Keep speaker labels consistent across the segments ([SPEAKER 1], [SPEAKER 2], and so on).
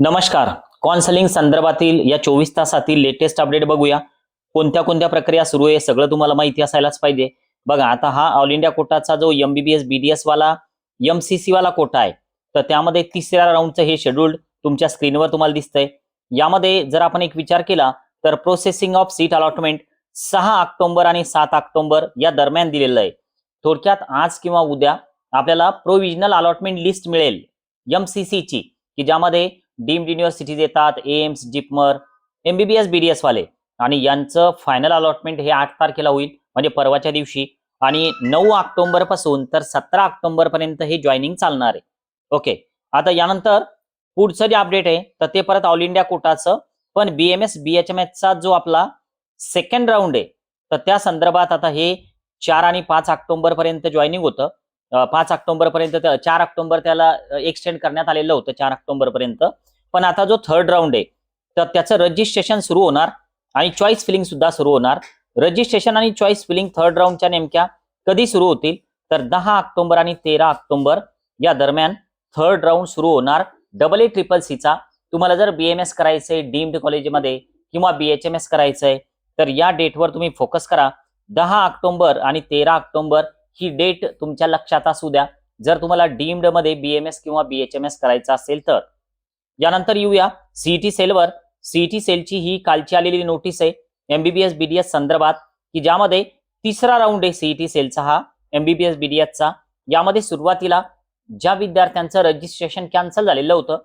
[SPEAKER 1] नमस्कार. कॉन्सलिंग संदर्भातील या चोवीस तासातील लेटेस्ट अपडेट बघूया. कोणत्या कोणत्या प्रक्रिया सुरू आहे सगळं तुम्हाला माहिती असायलाच पाहिजे. बघा आता हा ऑल इंडिया कोटाचा जो एमबीबीएस बीडीएस वाला एमसीसी वाला कोटा आहे तर त्यामध्ये तिसऱ्या राऊंडचं हे शेड्यूल तुमच्या स्क्रीनवर तुम्हाला दिसतंय. यामध्ये जर आपण एक विचार केला तर प्रोसेसिंग ऑफ सीट अलॉटमेंट सहा ऑक्टोबर आणि सात ऑक्टोबर या दरम्यान दिलेलं आहे. थोडक्यात आज किंवा उद्या आपल्याला प्रोव्हिजनल अलॉटमेंट लिस्ट मिळेल एमसीसी ची की ज्यामध्ये डीम्ड युनिव्हर्सिटीज येतात एम्स जिपमर एमबीबीएस बीडीएस वाले. आणि यांचं फायनल अलॉटमेंट हे आठ तारखेला होईल म्हणजे परवाच्या दिवशी. आणि नऊ ऑक्टोबरपासून तर सतरा ऑक्टोबर पर्यंत हे जॉईनिंग चालणार आहे. ओके. आता यानंतर पुढचं जे अपडेट आहे तर ते परत ऑल इंडिया कोटाचं. पण बीएमएस बीएचएमएसचा जो आपला सेकंड राऊंड आहे तर त्या संदर्भात आता हे चार आणि पाच ऑक्टोबर पर्यंत जॉईनिंग होतं. पाच ऑक्टोबर पर्यंत चार ऑक्टोबर त्याला एक्सटेंड करण्यात आलेलं होतं चार ऑक्टोबर पर्यंत पण आता जो थर्ड राऊंड आहे तर त्याचं रजिस्ट्रेशन सुरू होणार आणि चॉईस फिलिंग सुद्धा सुरू होणार. रजिस्ट्रेशन आणि चॉईस फिलिंग थर्ड राऊंडच्या नेमक्या कधी सुरू होतील? तर दहा ऑक्टोबर आणि तेरा ऑक्टोबर या दरम्यान थर्ड राऊंड सुरू होणार. डबल ए ट्रिपल सीचा तुम्हाला जर बीएमएस करायचंय डीम्ड कॉलेजमध्ये किंवा बी एच एम एस करायचंय तर या डेटवर तुम्ही फोकस करा. दहा ऑक्टोबर आणि तेरा ऑक्टोबर ही डेट तुमच्या लक्षात असू द्या. जर तुम्हाला डीम्डमध्ये बीएमएस किंवा बीएचएमएस करायचं असेल तर. यानंतर येऊया सीईटी सेलवर. सीईटी सेलची ही कालची आलेली नोटीस आहे. एमबीबीएस बीडीएस संदर्भात की ज्यामध्ये तिसरा राऊंड आहे सीईटी सेलचा हा एमबीबीएस बीडीएसचा यामध्ये सुरुवातीला ज्या विद्यार्थ्यांचं रजिस्ट्रेशन कॅन्सल झालेलं होतं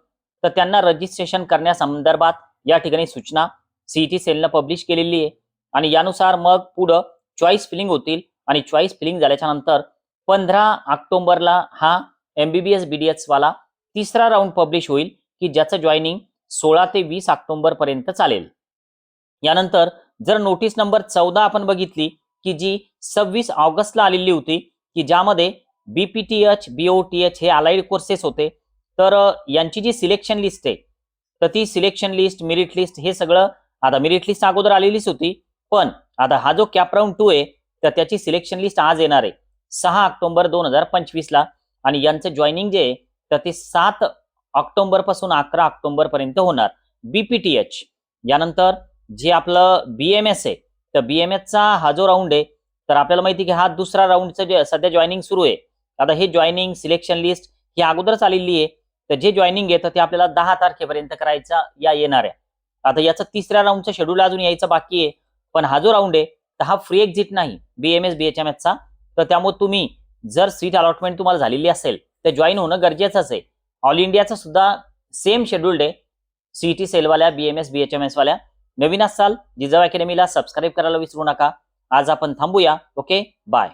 [SPEAKER 1] तर त्यांना रजिस्ट्रेशन करण्यासंदर्भात या ठिकाणी सूचना सीईटी सेलनं पब्लिश केलेली आहे. आणि यानुसार मग पुढं चॉईस फिलिंग होतील. आणि चॉईस फिलिंग झाल्याच्यानंतर पंधरा ऑक्टोबरला हा एमबीबीएस बीडीएस वाला तिसरा राऊंड पब्लिश होईल की ज्याचं जॉईनिंग सोळा ते वीस ऑक्टोबर पर्यंत चालेल. यानंतर जर नोटीस नंबर चौदा आपण बघितली की जी सव्वीस ऑगस्टला आलेली होती की ज्यामध्ये बीपीटीएच बीओटीएच हे अलाइड कोर्सेस होते तर यांची जी सिलेक्शन लिस्ट आहे तर ती सिलेक्शन लिस्ट मेरिट लिस्ट हे सगळं आता मेरिट लिस्ट अगोदर आलेलीच होती पण आता हा जो कॅप राऊंड टू आहे तर त्याची सिलेक्शन लिस्ट आज येणार आहे. सहा ऑक्टोबर दोन हजार पंचवीसला. आणि यांचं जॉईनिंग जे आहे तर ते सात ऑक्टोबरपासून अकरा ऑक्टोबर पर्यंत होणार बीपीटीएच यानंतर जे आपलं बीएमएस आहे तर बीएमएसचा हा जो राऊंड आहे तर आपल्याला माहिती की हा दुसरा राऊंडचं जे सध्या जॉईनिंग सुरू आहे. आता हे जॉईनिंग सिलेक्शन लिस्ट ही अगोदरच आलेली आहे. तर जे जॉईनिंग आहे तर ते आपल्याला दहा तारखेपर्यंत करायचं या येणार आहे. आता याचा तिसऱ्या राऊंडचा शेड्यूल अजून यायचा बाकी आहे. पण हा जो राऊंड आहे तर हा फ्री एक्झिट नाही. बीएमएस बीएचएमएसचा तर त्यामुळे तुम्ही जर सीट अलॉटमेंट तुम्हाला झालेली असेल तर जॉईन होणं गरजेचंच आहे ऑल इंडियाचं सुद्धा सेम शेड्यूल्ड आहे सीईटी सेलवाल्या बीएमएस बीएचएमएसवाल्या नवीन असाल जिजाऊ अकॅडमीला सबस्क्राईब करायला विसरू नका. आज आपण थांबूया. Okay bye